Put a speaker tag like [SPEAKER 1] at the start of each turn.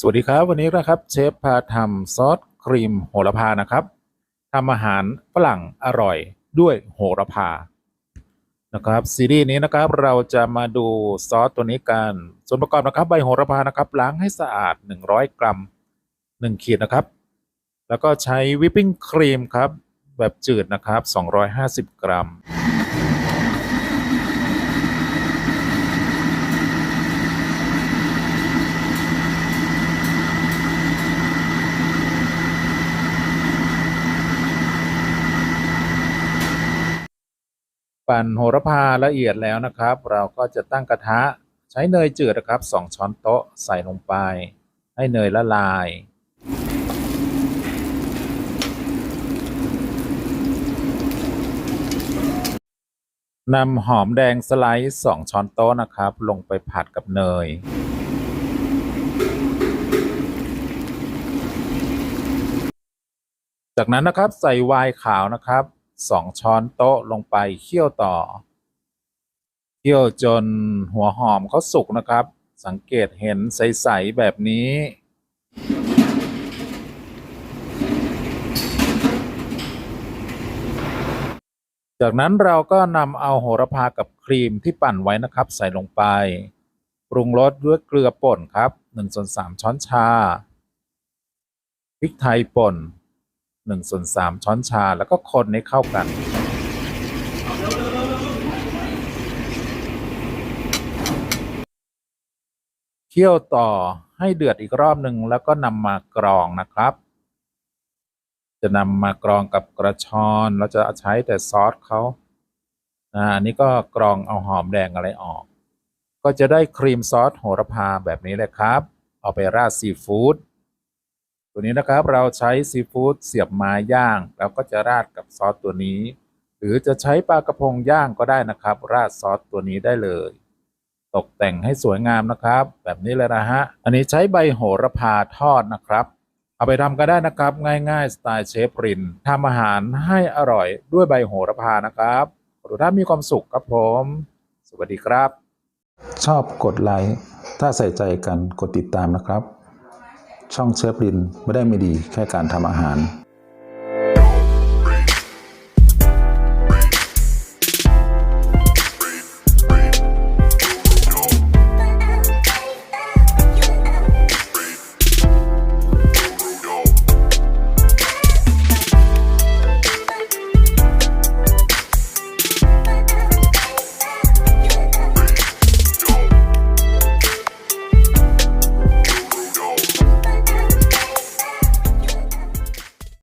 [SPEAKER 1] สวัสดีครับ วันนี้นะครับเชฟพาทำซอสครีมโหระพานะครับทำอาหารฝรั่งอร่อยด้วยโหระพานะครับซีรีส์นี้นะครับเราจะมาดูซอสตัวนี้กัน ส่วนประกอบนะครับใบโหระพานะครับล้างให้สะอาด 100 กรัม 1 ขีดนะครับ แล้วก็ใช้วิปปิ้งครีมครับแบบจืดนะครับ 250 กรัม ปั่นโหระพาละเอียดแล้วนะครับ เราก็จะตั้งกระทะใช้เนยจืดนะครับ 2 ช้อนโต๊ะใส่ลงไป ให้เนยละลาย นำหอมแดงสไลด์2 ช้อนโต๊ะนะครับ ลงไปผัดกับเนยจากนั้นนะครับใส่ไวน์ขาวนะครับ 2ช้อนโต๊ะลงไปเคี่ยวต่อ เคี่ยวจนหัวหอมเขาสุกนะครับ สังเกตเห็นใส ๆ แบบนี้จากนั้นเราก็นำเอาโหระพากับครีมที่ปั่นไว้นะครับ ใส่ลงไป ปรุงรสด้วยเกลือป่นครับ1ส่วน3ช้อนชาพริกไทยป่น 1ส่วน3ช้อนชาแล้วก็คนให้เข้ากัน เคี่ยวต่อให้เดือดอีกรอบหนึ่งแล้วก็นำมากรองนะครับ จะนำมากรองกับกระชอนเราจะใช้แต่ซอสเขาอันนี้ก็กรองเอาหอมแดงอะไรออก ก็จะได้ครีมซอสโหระพาแบบนี้เลยครับ เอาไปราดซีฟู้ด ตัวนี้นะครับเราใช้ซีฟู้ดเสียบไม้ย่าง แล้วก็จะราดกับซอสตัวนี้ หรือจะใช้ปลากระพงย่างก็ได้นะครับ ราดซอสตัวนี้ได้เลย ตกแต่งให้สวยงามนะครับ แบบนี้เลยนะฮะอันนี้ใช้ใบโหระพาทอดนะครับเอาไปทำก็ได้นะครับ ง่ายๆ สไตล์เชฟรินทำอาหารให้อร่อยด้วยใบโหระพานะครับขอทุกท่านมีความสุขครับผม สวัสดีครับ
[SPEAKER 2] ชอบกดไลค์ถ้าใส่ใจกันกดติดตามนะครับ ช่องเชฟรินไม่ได้ไม่ดีแค่การทำอาหาร